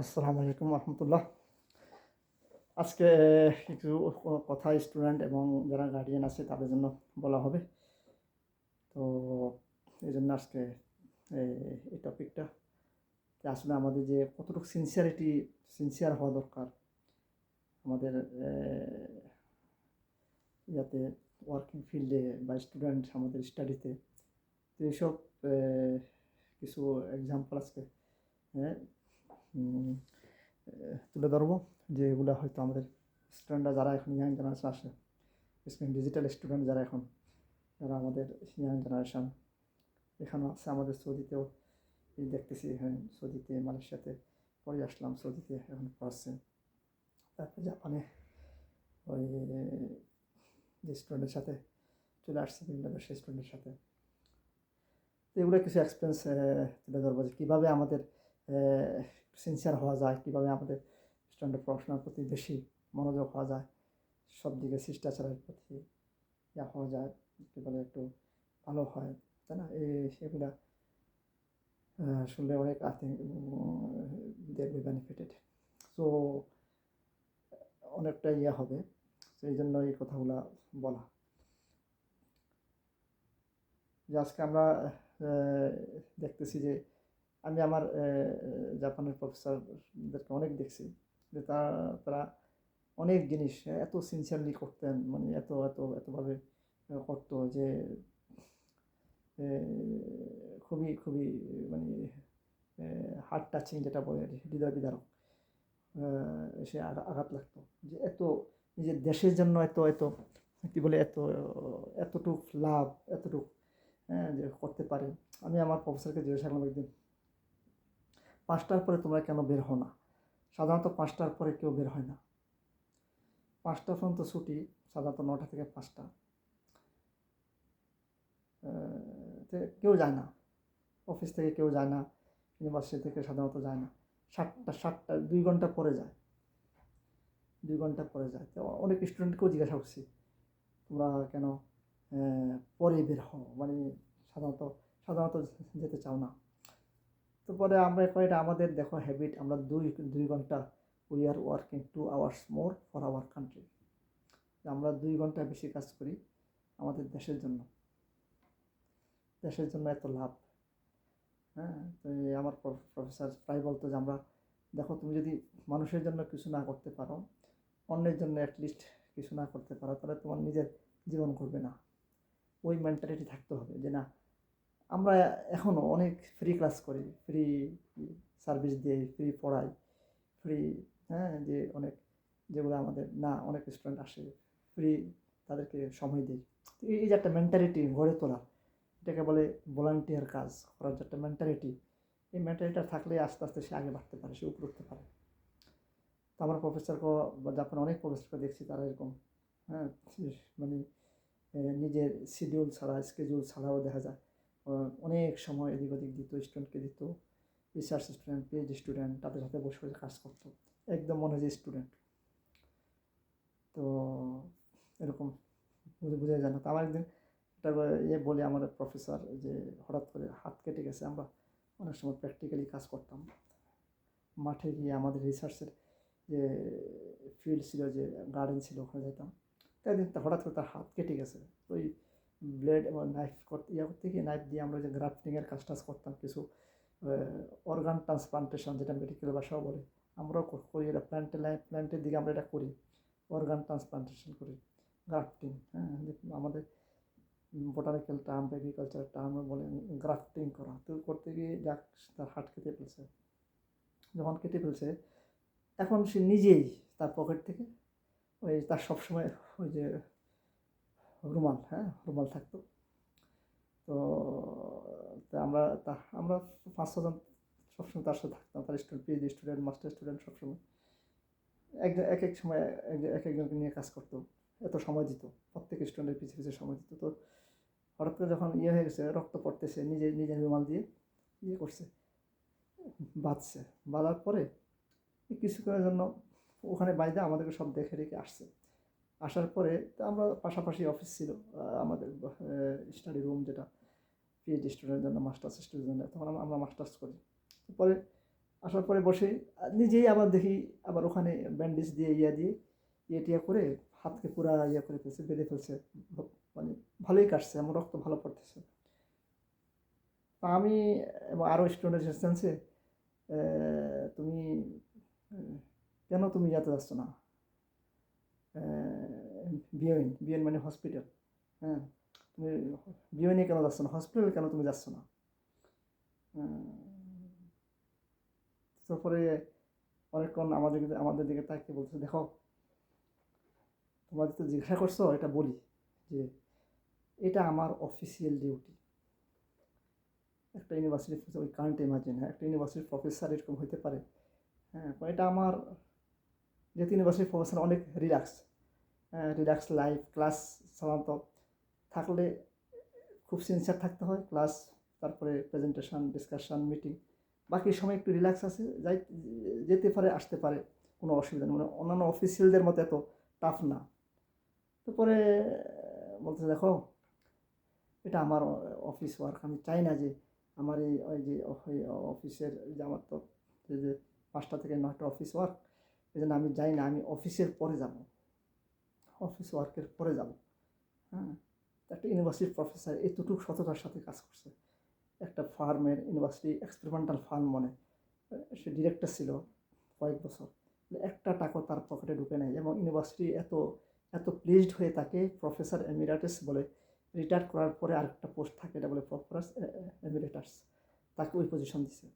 আসসালামু আলাইকুম রহমতুল্লাহ। আজকে কিছু কথা স্টুডেন্ট এবং যারা গার্ডিয়ান আছে তাদের জন্য বলা হবে। তো এই জন্য আজকে এই টপিকটা আসলে আমাদের যে কতটুকু সিনসিয়ারিটি সিনসিয়ার হওয়া দরকার, আমাদের ইয়াতে ওয়ার্কিং ফিল্ডে বা স্টুডেন্ট আমাদের স্টাডিতে তো এইসব কিছু এক্সাম্পল আজকে হ্যাঁ তুলে ধরবো যে এগুলো হয়তো আমাদের স্টুডেন্টরা যারা এখন ইয়াং জেনারেশন আসে স্ক্রিন ডিজিটাল স্টুডেন্ট যারা এখন, যারা আমাদের ইয়াং জেনারেশন এখানে আছে আমাদের সৌদিতেও এই দেখতেছি হ্যাঁ সৌদিতে, মালয়েশিয়াতে, পরে আসলাম সৌদিতে এখন পড়াচ্ছে। তারপর জাপানে ওই যে স্টুডেন্টের সাথে চলে আসছে, বিভিন্ন দেশের স্টুডেন্টের সাথে। তো এগুলো কিছু এক্সপিরিয়েন্স তুলে ধরবো যে কীভাবে আমাদের সিনসিয়ার হওয়া যায়, কীভাবে আমাদের স্টুডেন্টের পড়াশোনার প্রতি বেশি মনোযোগ হওয়া যায়, সব দিকে শিষ্টাচারের প্রতি ইয়া হওয়া যায়, কী বলে একটু ভালো হয়, তাই না? এই এগুলা শুনলে অনেক আই থিঙ্ক বেনিফিটেড সো অনেকটা ইয়ে হবে, সেই জন্য এই কথাগুলো বলা। যে আজকে আমরা দেখতেছি যে আমি আমার জাপানের প্রফেসরদেরকে অনেক দেখছি যে তা, তারা অনেক জিনিস এত সিনসিয়ারলি করতেন মানে এত এত, এতভাবে করতো যে খুবই খুবই মানে হার্ট টাচিং যেটা বলে হৃদয় বিদারক সে আঘাত লাগতো। যে এত নিজের দেশের জন্য এত এত, কী বলে এত, এতটুক লাভ, এতটুক হ্যাঁ যে করতে পারে। আমি আমার প্রফেসরকে জিজ্ঞাসা করলাম একদিন পাঁচটার পরে তোমরা কেন বের হও না? সাধারণত পাঁচটার পরে কেউ বের হয় না। পাঁচটা পর্যন্ত ছুটি সাধারণত নটা থেকে পাঁচটা। কেউ যায় না। অফিস থেকে কেউ যায় না। ইউনিভার্সিটি থেকে সাধারণত যায় না। সাতটা সাতটা, দুই ঘণ্টা পরে যায়। দুই ঘণ্টা পরে যায়। তো অনেক স্টুডেন্টকেও জিজ্ঞাসা করছি, তোমরা কেন পরে বের হও? মানে সাধারণত সাধারণত যেতে চাও না। তো পরে আমরা কয়টা আমাদের দেখো হ্যাবিট আমরা দুই দুই ঘণ্টা we are working two hours more for our country আমরা দুই ঘণ্টা বেশি কাজ করি আমাদের দেশের জন্য। দেশের জন্য এত লাভ। হ্যাঁ তো আমার প্রফেসর প্রায় বলতো যে আমরা, দেখো তুমি যদি মানুষের জন্য কিছু না করতে পারো, অন্যের জন্য অ্যাটলিস্ট কিছু না করতে পারো, তাহলে তোমার নিজের জীবন করবে না। ওই মেন্টালিটি থাকতে হবে যে না আমরা এখনও অনেক ফ্রি ক্লাস করি ফ্রি সার্ভিস দিই ফ্রি পড়াই ফ্রি হ্যাঁ যে অনেক, যেগুলো আমাদের, না, অনেক স্টুডেন্ট আসে ফ্রি তাদেরকে সময় দিই। এই যে একটা মেন্টালিটি গড়ে তোলা, এটাকে বলে ভলান্টিয়ার কাজ করার যে একটা মেন্টালিটি এই মেন্টালিটিটা থাকলে আস্তে আস্তে সে আগে বাড়তে পারে, সে উপরে উঠতে পারে। তো আমার প্রফেসরকে জাপানে অনেক প্রফেসরকে দেখছি তারা এরকম হ্যাঁ মানে নিজের শিডিউল ছাড়া স্কেডিউল ছাড়াও দেখা যায়। অনেক সময় এদিক ওদিক দিত স্টুডেন্টকে দিত। রিসার্চ স্টুডেন্ট পিএইচডি স্টুডেন্ট তাদের সাথে বসে বসে কাজ করতো। একদম মনে হয় স্টুডেন্ট তো এরকম বুঝে যায় না। তো আমার একদিন একটা ইয়ে বলে আমার প্রফেসর যে হঠাৎ করে হাত কেটে গেছে। আমরা অনেক সময় প্র্যাকটিক্যালি কাজ করতাম। মাঠে গিয়ে আমাদের রিসার্চের যে ফিল্ড ছিল, যে গার্ডেন ছিল, ওখানে যেতাম তাই দিন হঠাৎ করে তার হাত কেটে গেছে। ওই ব্লেড এবং নাইফ করতে ইয়ে করতে গিয়ে নাইফ দিয়ে আমরা যে গ্রাফটিংয়ের কাজ টাজ করতাম কিছু অর্গান ট্রান্সপ্লান্টেশন যেটা মেডিকেল ভাষাও বলে। আমরাও করি এটা প্ল্যান্টে প্ল্যান্টের দিকে আমরা এটা করি অর্গান ট্রান্সপ্লান্টেশন করি গ্রাফটিং হ্যাঁ আমাদের বোটানিক্যাল টার্ম এগ্রিকালচার টার্ম বলে গ্রাফটিং করা। তো করতে গিয়ে যাক, তার হাট কেটে ফেলছে। যখন কেটে ফেলছে, এখন সে নিজেই তার পকেট থেকে ওই তার সবসময় ওই যে রুমাল হ্যাঁ? রুমাল থাকতো। তো আমরা, তা আমরা পাঁচ ছজন সবসময় তার সাথে থাকতাম, তার student PhD student master student সবসময়। এক এক এক সময় এক- এক একজনকে নিয়ে কাজ করতো, এত সময় দিত, প্রত্যেক স্টুডেন্টের পিছিয়ে পিছিয়ে সময় দিত। তো হঠাৎ করে যখন ইয়ে হয়ে গেছে, রক্ত পড়তেছে, নিজে, নিজের রুমাল দিয়ে ইয়ে করছে, বাঁধছে। বাঁধার পরে কিছুক্ষণের জন্য ওখানে বাইরে আমাদেরকে সব দেখে রেখে আসছে। আসার পরে আমরা পাশাপাশি অফিস ছিল আমাদের স্টাডি রুম যেটা পিএইচডি স্টুডেন্টের জন্য মাস্টার্স স্টুডেন্টের জন্য, তখন আমরা- মাস্টার্স করি। পরে আসার পরে বসে নিজেই আবার দেখি, আবার ওখানে ব্যান্ডেজ দিয়ে ইয়া দিয়ে ইয়ে টিয়া করে হাতকে পুরা ইয়ে করে ফেলছে, বেঁধে ফেলছে মানে ভালোই কাটছে, আমার রক্ত ভালো পড়তেছে। তা আমি, এবং আরও স্টুডেন্ট এসেছে তুমি কেন তুমি ইয়াতে যাচ্ছ না? বিএন বিএন মানে হসপিটাল হ্যাঁ? তুমি বিএনএ কেন যাচ্ছ না? হসপিটাল কেন তুমি যাচ্ছ না? তারপরে অনেকক্ষণ আমাদের আমাদের দিকে তাকিয়ে বলছে দেখো তোমরা যেহেতু জিজ্ঞাসা করছ, এটা বলি যে, এটা আমার অফিসিয়াল ডিউটি একটা ইউনিভার্সিটি ওই কারেন্ট ইমাজিন হ্যাঁ? একটা ইউনিভার্সিটির প্রফেসর এরকম হইতে পারে হ্যাঁ? এটা আমার, যেহেতু ইউনিভার্সিটির প্রফেসর অনেক রিল্যাক্স রিল্যাক্স লাইফ ক্লাস সাধারণত থাকলে খুব সিনসিয়ার থাকতে হয় ক্লাস তারপরে প্রেজেন্টেশন ডিসকাশন মিটিং বাকি সময় একটু রিল্যাক্স আছে, যাই, যেতে পারে, আসতে পারে, কোনো অসুবিধা নেই মানে অন্যান্য অফিসিয়ালদের মতো এত টাফ না। তারপরে বলতে দেখো, এটা আমার অফিস ওয়ার্ক আমি চাই না যে আমার এই, ওই যে অফিসের যে আমার তো, যে পাঁচটা থেকে নয়টা অফিস ওয়ার্ক এই জন্য আমি যাই না, আমি অফিসের পরে যাব। অফিস ওয়ার্কের পরে যাব। হ্যাঁ একটা ইউনিভার্সিটির প্রফেসর এতটুকু সততার সাথে কাজ করছে। একটা ফার্মের ইউনিভার্সিটি এক্সপেরিমেন্টাল ফার্ম মনে সে ডিরেক্টর ছিল কয়েক বছর। একটা টাকা তার পকেটে ঢুকে নেয় এবং ইউনিভার্সিটি এত এত প্লিজড হয়ে তাকে প্রফেসর এমিরাটাস বলে রিটায়ার করার পরে আরেকটা পোস্ট থাকে এটা বলে প্রফেসর এমিরেটার্স তাকে ওই পজিশন দিছে।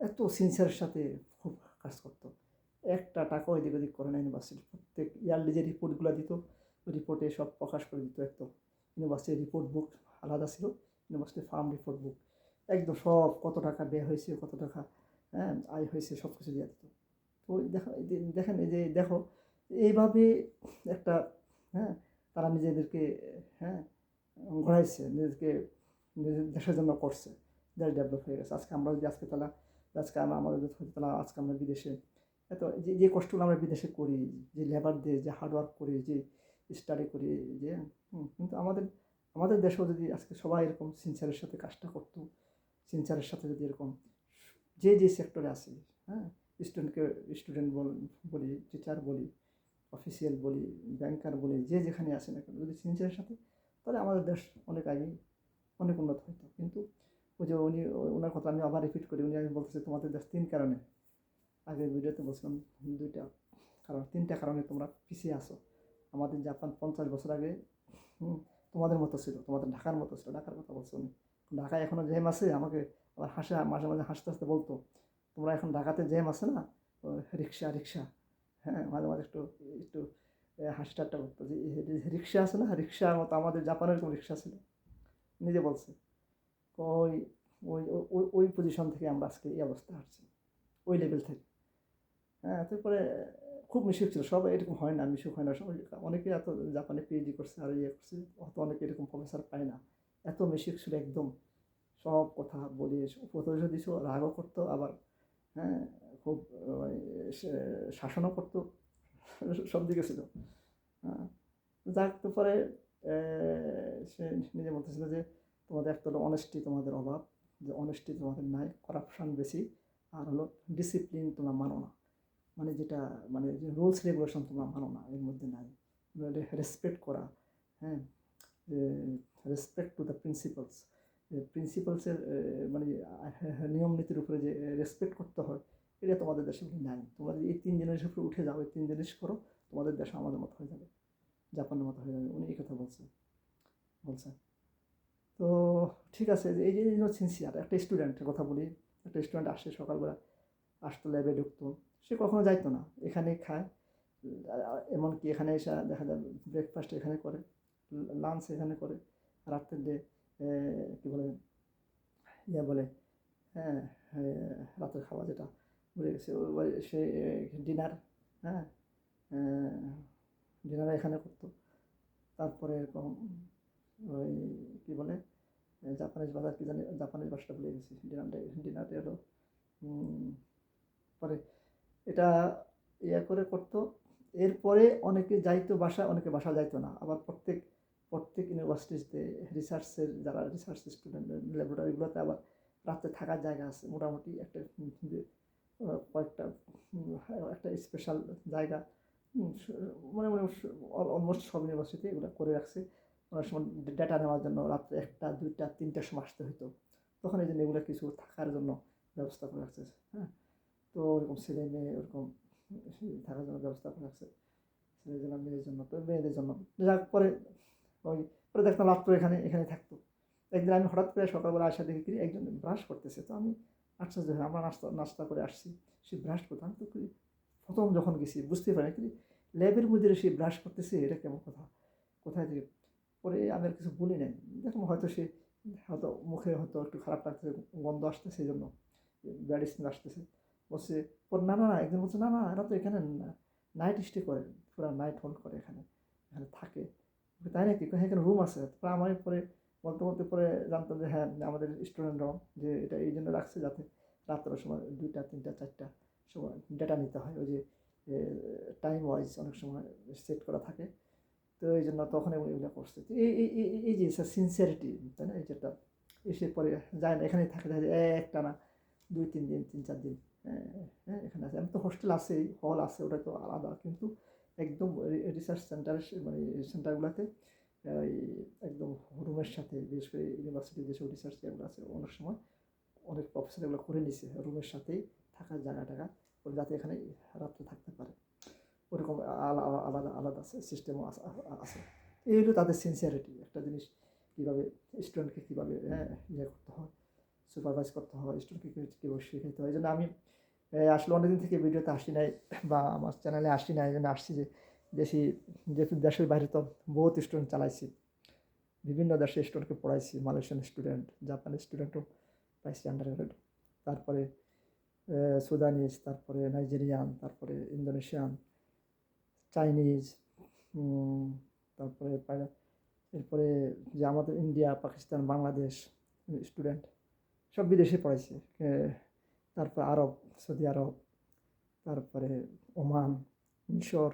এত সিনসিয়ারের সাথে খুব কাজ করতো। একটা টাকা এদিক ওদিক করে না ইউনিভার্সিটি প্রত্যেক ইয়ারলি যে রিপোর্টগুলো দিত রিপোর্টে সব প্রকাশ করে দিত একদম। ইউনিভার্সিটির রিপোর্ট বুক আলাদা ছিল ইউনিভার্সিটির ফার্ম রিপোর্ট বুক একদম সব কত টাকা ব্যয় হয়েছে, কত টাকা হ্যাঁ আয় হয়েছে, সব কিছু দিয়ে দিত। তো দেখো দেখেন এই যে, দেখো, এইভাবে একটা হ্যাঁ তারা নিজেদেরকে হ্যাঁ ঘোরাইছে নিজেদেরকে দেশের জন্য করছে। দেশ ডেভেলপ হয়ে গেছে। আজকে আমরা যদি আজকে তারা আজকে আমরা আমাদের তারা আজকে আমরা বিদেশে এত যে যে কষ্টগুলো আমরা বিদেশে করি, যে লেবার দিয়ে, যে হার্ডওয়ার্ক করি, যে স্টাডি করি, যে কিন্তু আমাদের আমাদের দেশেও যদি আজকে সবাই এরকম সিনসারের সাথে কাজটা করতো সিনসারের সাথে যদি এরকম যে যে সেক্টরে আছে হ্যাঁ স্টুডেন্টকে স্টুডেন্ট বলি টিচার বলি অফিসিয়াল বলি ব্যাংকার বলি, যে যেখানে আসে না কেন, যদি সিনসারের সাথে, তাহলে আমাদের দেশ অনেক আগে, অনেক উন্নত হতো কিন্তু ওই যে উনি, ওনার কথা আমি আবার রিপিট করি, উনি আমি বলতেছি, তোমাদের দেশ তিন কারণে। আগের ভিডিওতে বলছিলাম দুইটা কারণ, তিনটা কারণে তোমরা পিছিয়ে আসো আমাদের জাপান পঞ্চাশ বছর আগে তোমাদের মতো ছিল, তোমাদের ঢাকার মতো ছিল, ঢাকার কথা বলছো উনি। ঢাকায় এখনও জ্যাম আছে, আমাকে আবার হাসে, মাঝে মাঝে হাসতে হাসতে বলতো, তোমরা এখন ঢাকাতে জ্যাম আছে না? রিক্সা রিক্সা। হ্যাঁ মাঝে মাঝে একটু একটু হাসি ঠাট্টা করতো যে রিক্সা আছে না? রিক্সার মতো আমাদের জাপানের কোনো রিক্সা ছিল? নিজে বলছে তো ওই ওই ওই- ওই ওই পজিশন থেকে আমরা আজকে এই অবস্থা আসছি, ওই লেভেল থেকে। হ্যাঁ তারপরে খুব মিশুক ছিল। সবাই এরকম হয় না, মিশুক হয় না। অনেকে এত জাপানে পিএইচডি করছে, আর ইয়ে করছে অত অনেকে এরকম প্রফেসর পায় না। এত মিশুক ছিল একদম। সব কথা বলি উপদেশ দিছ, রাগও করতো, আবার হ্যাঁ খুব শাসনও করতো, সব দিকে ছিল। হ্যাঁ যাক তারপরে সে নিজে বলতেছিল যে, তোমাদের একটা হলো অনেস্টি তোমাদের অভাব, যে অনেস্টি তোমাদের নাই করাপশান বেশি, আর হলো ডিসিপ্লিন তোমরা মানো না। মানে যেটা মানে যে রুলস রেগুলেশন তোমরা মানো না, এর মধ্যে নাই। রেসপেক্ট করা হ্যাঁ? রেসপেক্ট টু দ্য প্রিন্সিপালস প্রিন্সিপালসের মানে নিয়ম নীতির উপরে যে রেসপেক্ট করতে হয়, এটা তোমাদের দেশে নাই। তোমরা এই তিন জিনিসের উপরে উঠে যাও, এই তিন জিনিস করো, তোমাদের দেশ আমাদের মতো হয়ে যাবে, জাপানের মতো হয়ে যাবে। উনি এই কথা বলছেন বলছেন তো ঠিক আছে, এই যে সিনসিয়ার একটা স্টুডেন্টের কথা বলি, একটা স্টুডেন্ট আসে সকালবেলা, আসতো ল্যাবে ঢুকতো। সে কখনো যাইতো না। এখানে খায়। এমনকি এখানে এসে দেখা যায় ব্রেকফাস্ট এখানে করে লাঞ্চ এখানে করে রাত্রের ডে কী বলে ইয়ে বলে হ্যাঁ রাতের খাওয়া যেটা ভুলে গেছে সে ডিনার হ্যাঁ ডিনার এখানে করতো। তারপরে এরকম ওই কী বলে জাপানিজ বাজার কী জানি জাপানিজ ভাষাটা ভুলে গেছি। ডিনারটা ডিনারটা উম, পরে এটা ইয়ে করে করতো। এরপরে অনেকে যাইতো বাসা অনেকে বাসা যাইতো না। আবার প্রত্যেক প্রত্যেক ইউনিভার্সিটিতে রিসার্চের যারা রিসার্চ স্টুডেন্ট ল্যাবরেটরিগুলোতে আবার রাত্রে থাকার জায়গা আছে। মোটামুটি একটা কয়েকটা, একটা স্পেশাল জায়গা। মানে মানে অলমোস্ট সব ইউনিভার্সিটি এগুলো করে রাখছে। অনেক সময় ডেটা নেওয়ার জন্য রাত্রে একটা, দুইটা, তিনটার সময় আসতে হতো তখন এই জন্য এগুলো কিছু থাকার জন্য ব্যবস্থা করে রাখছে। হ্যাঁ? তো ওরকম ছেলে মেয়ে, ওরকম থাকার জন্য ব্যবস্থা করে রাখছে ছেলের জন্য জন্য তো মেয়েদের জন্য। যাক পরে ওই, পরে দেখতাম রাত্র এখানে এখানে থাকতো। একদিন আমি হঠাৎ করে সকালবেলা আসা দেখি কি একজন ব্রাশ করতেছে, তো আমি আশ্চর্য হয়ে, আমরা নাস্তা নাস্তা করে আসছি। সে ব্রাশ করতো, আমি তো কি প্রথম যখন গেছি বুঝতে পারি কি ল্যাবের মধ্যে সে ব্রাশ করতেছে, এটা কেমন কথা? কোথায় থেকে? পরে আমি আর কিছু বলি নাই। দেখলাম হয়তো সে, হয়তো মুখে হয়তো একটু খারাপ লাগতেছে, গন্ধ আসতেছে সেই জন্য ব্যাড স্মেল আসতেছে। বলছে ওর না না না। একদিন বলছে, না না, এরা তো এখানে নাইট স্টে করে, পুরো নাইট হোল্ড করে এখানে এখানে থাকে। তাই নাকি? হ্যাঁ এখানে রুম আছে। তারপরে আমার পরে বলতে বলতে পরে জানতাম যে হ্যাঁ আমাদের স্টুডেন্টরাও যে এটা এই জন্য রাখছে যাতে রাত্রের সময় দুইটা, তিনটা, চারটা সময় ডেটা নিতে হয়। ওই যে টাইম ওয়াইজ অনেক সময় সেট করা থাকে। তো এই জন্য তখন এগুলো করছে। এই- এই যে সিনসিয়ারিটি তাই না? এই যেটা এসে পরে যায় না, এখানেই থাকে যায় একটা না দুই, তিন দিন, তিন, চার দিন। হ্যাঁ, হ্যাঁ এখানে আছে। আমি তো হোস্টেল আছেই হল আছে ওটা তো আলাদা। কিন্তু একদম রিসার্চ সেন্টার মানে সেন্টারগুলোতে একদম রুমের সাথে বিশেষ করে ইউনিভার্সিটি যেসব রিসার্চ যেগুলো আছে অনেক সময় অনেক প্রফেসর এগুলো করে নিছে রুমের সাথেই থাকার জায়গা টাকা যাতে এখানে রাত্রে থাকতে পারে। ওরকম আলাদা আলা- আলাদা আছে সিস্টেমও আছে এই হলো তাদের সিনসিয়ারিটি একটা জিনিস কীভাবে স্টুডেন্টকে কীভাবে হ্যাঁ ইয়ে করতে হয় সুপারভাইজ করতে হয় স্টুডেন্টকে কীভাবে শেখাতে হয়। এই জন্য আমি আসলে অনেকদিন থেকে ভিডিওতে আসি নাই বা আমার চ্যানেলে আসি নাই জন্য আসছি যে দেশি যেহেতু দেশের বাইরে তো বহুত স্টুডেন্ট চালাইছি। বিভিন্ন দেশের স্টুডেন্টকে পড়াইছি মালয়েশিয়ান স্টুডেন্ট জাপানিজ স্টুডেন্টও পাইছি আন্ডার তারপরে সুদানিজ তারপরে নাইজেরিয়ান তারপরে ইন্দোনেশিয়ান চাইনিজ তারপরে এরপরে যে আমাদের ইন্ডিয়া পাকিস্তান বাংলাদেশ স্টুডেন্ট সব বিদেশে পড়াইছি। তারপর আরব, সৌদি আরব, তারপরে ওমান, মিশর,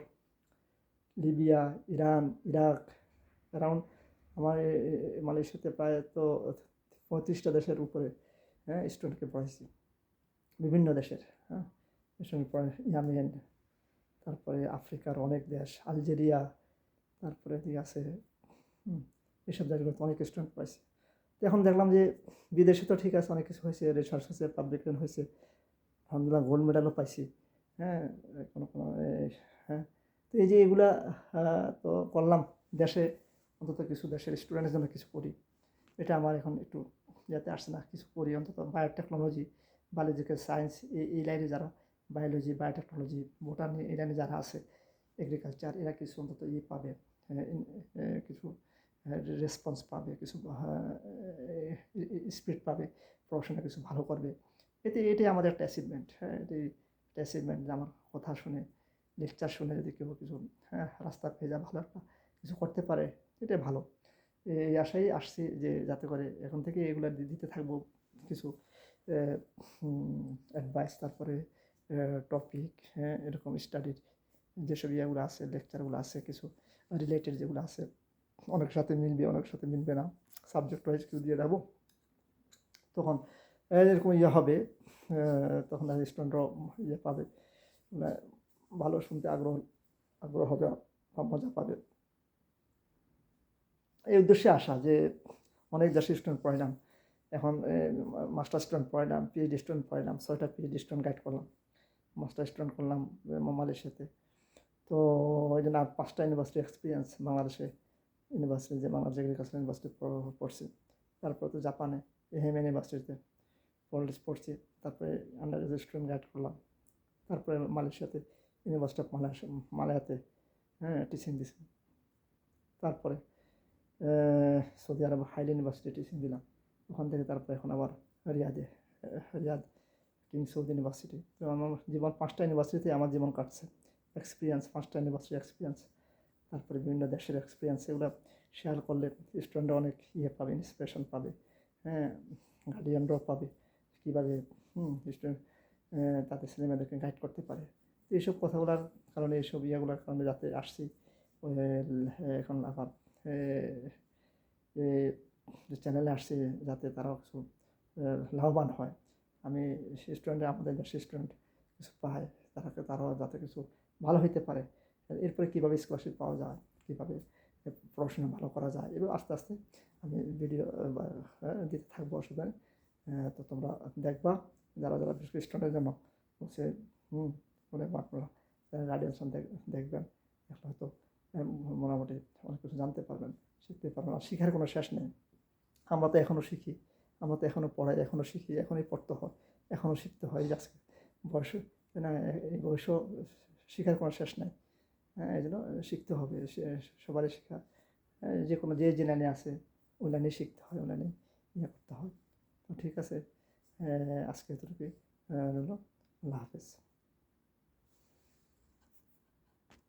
লিবিয়া, ইরান, ইরাক অ্যারাউন্ড আমার মালয়েশিয়াতে প্রায় তো পঁয়ত্রিশটা দেশের উপরে হ্যাঁ স্টুডেন্টকে পড়াইছি। বিভিন্ন দেশের হ্যাঁ সঙ্গে পড়ে ইয়ামেন, তারপরে আফ্রিকার অনেক দেশ, আলজেরিয়া, তারপরে দিকে আছে এসব জায়গাগুলোতে অনেক স্টুডেন্ট পাইছি তো এখন দেখলাম যে বিদেশে তো ঠিক আছে অনেক কিছু হয়েছে রিসার্চ হয়েছে পাবলিকেশন হয়েছে। আলহামদুলিল্লাহ গোল্ড মেডালও পাইছি। হ্যাঁ কোনো কোনো হ্যাঁ। তো এই যে এগুলা তো করলাম দেশে অন্তত কিছু দেশের স্টুডেন্টের জন্য কিছু করি। এটা আমার এখন একটু যাতে আসছে না কিছু করি। অন্তত বায়োটেকনোলজি বায়োলজিক্যাল সায়েন্স এই এই লাইনে যারা বায়োলজি বায়োটেকনোলজি বোটানি এই লাইনে যারা আছে এগ্রিকালচার এরা কিছু অন্তত ইয়ে পাবে। হ্যাঁ, কিছু রেসপন্স পাবে, কিছু স্পিড পাবে পড়াশোনা কিছু ভালো করবে। এতে, এটাই আমাদের একটা অ্যাচিভমেন্ট হ্যাঁ এটাই একটা অ্যাচিভমেন্ট যে আমার কথা শুনে লেকচার শুনে যদি কেউ কিছু হ্যাঁ রাস্তা যা ভালো একটা কিছু করতে পারে, এটাই ভালো। এই আশাই আসছি যে যাতে করে এখন থেকে এগুলো দিতে থাকব কিছু অ্যাডভাইস তারপরে টপিক হ্যাঁ এরকম স্টাডির যেসব ইয়েগুলো আছে লেকচারগুলো আছে, কিছু রিলেটেড যেগুলো আছে অনেক সাথে মিলবে, অনেক সাথে মিলবে না। সাবজেক্ট ওয়াইজ কিছু দিয়ে দেবো। তখন এরকম ইয়ে হবে তখন স্টুডেন্টরাও ইয়ে পাবে। মানে ভালো শুনতে আগ্রহ আগ্রহ হবে, বা মজা পাবে। এই উদ্দেশ্যে আসা যে অনেক দেশে স্টুডেন্ট পড়াইলাম এখন মাস্টার স্টুডেন্ট পড়াইলাম পিএইচডি স্টুডেন্ট পড়াইলাম ছয়টা পিএইচডি স্টুডেন্ট গাইড করলাম। মাস্টার স্টুডেন্ট করলাম মালয়েশিয়াতে তো ওই জন্য আর পাঁচটা ইউনিভার্সিটি এক্সপিরিয়েন্স বাংলাদেশে ইউনিভার্সিটি যে বাংলাদেশ এগ্রিকালচার ইউনিভার্সিটি পড়ছি। তারপর তো জাপানে এহেম ইউনিভার্সিটিতে পলিটিক্স পড়ছি তারপরে আন্ডার স্টুডেন্ট গাইড করলাম। তারপরে মালয়েশিয়াতে ইউনিভার্সিটি অফ মালয়েশিয়া মালয়াতে হ্যাঁ টিচিং দিছি। তারপরে Saudi Arab Hail university teaching দিলাম। ওখান থেকে তারপরে এখন আবার রিয়াদে রিয়াদ কিং সৌদি ইউনিভার্সিটি তো। আমার জীবন পাঁচটা ইউনিভার্সিটিতে আমার জীবন কাটছে। এক্সপিরিয়েন্স পাঁচটা ইউনিভার্সিটি এক্সপিরিয়েন্স তারপরে বিভিন্ন দেশের এক্সপিরিয়েন্স এগুলো শেয়ার করলে স্টুডেন্টরা অনেক ইয়ে পাবে ইন্সপিরেশন পাবে হ্যাঁ গার্ডিয়ানরাও পাবে কীভাবে স্টুডেন্ট তাদের ছেলেমেয়েদেরকে গাইড করতে পারে। এইসব কথাগুলোর কারণে, এইসব ইয়েগুলোর কারণে যাতে আসছি এখন আবার যে চ্যানেলে আসছে যাতে তারাও কিছু লাভবান হয়। আমি স্টুডেন্ট আমাদের দেশের স্টুডেন্ট কিছু পায় তারা তারাও যাতে কিছু ভালো হইতে পারে। এরপরে কীভাবে স্কলারশিপ পাওয়া যায়, কীভাবে পড়াশোনা ভালো করা যায় এবার আস্তে আস্তে আমি ভিডিও দিতে থাকব অসুবিধা তো তোমরা দেখবা, যারা যারা বিশেষ করে স্টুডেন্টের জন্য হচ্ছে হুম, অনেক আপনারা গার্ডিয়ানসন দেখবেন হয়তো মোটামুটি অনেক কিছু জানতে পারবেন, শিখতে পারবেন, আর শিখার কোনো শেষ নেই। আমরা তো এখনও শিখি, আমরা তো এখনও পড়াই এখনও শিখি, এখনই পড়তে হয় এখনও শিখতে হয় আজকে বয়স, না, এই বয়সও শেখার কোনো শেষ নেই। হ্যাঁ এই জন্য শিখতে হবে। সবারই শেখা যে কোনো, যে যে আছে ওই শিখতে হয় ওই ইয়ে করতে হয়। তো ঠিক আছে আজকে এতটুকুই রইল। আল্লাহ হাফেজ।